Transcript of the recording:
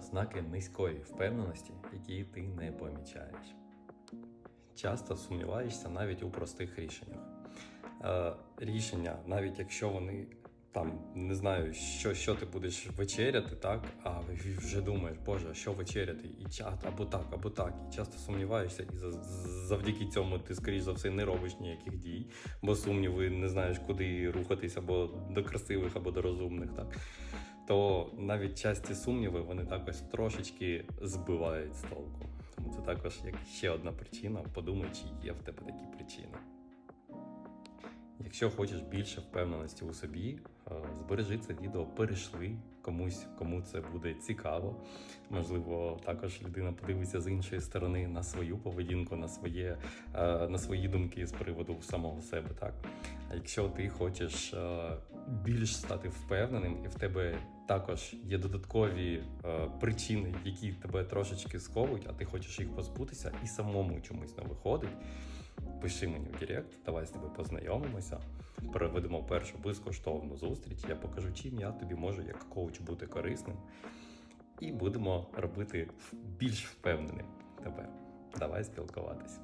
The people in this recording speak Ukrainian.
ознаки низької впевненості, які ти не помічаєш. Часто сумніваєшся навіть у простих рішеннях. Е, рішення, навіть якщо вони там не знаю, що, що ти будеш вечеряти, так, а вже думаєш, Боже, що вечеряти? І чат або так, або так. І часто сумніваєшся, і завдяки цьому ти, скоріш за все, не робиш ніяких дій, бо сумніви не знаєш, куди рухатись, або до красивих, або до розумних. Так. То навіть часті сумніви вони також трошечки збивають з толку. Тому це також як ще одна причина. Подумай, чи є в тебе такі причини. Якщо хочеш більше впевненості у собі, е, збережи це відео, перейшли комусь, кому це буде цікаво. Можливо, також людина подивиться з іншої сторони на свою поведінку, на своє е, на свої думки з приводу самого себе. Так, а якщо ти хочеш е, більш стати впевненим, і в тебе також є додаткові е, причини, які тебе трошечки сковують, а ти хочеш їх позбутися, і самому чомусь не виходить. Пиши мені в Директ, давай з тобою познайомимося, проведемо першу безкоштовну зустріч. Я покажу, чим я тобі можу як коуч бути корисним, і будемо робити більш впевненим тебе. Давай спілкуватися.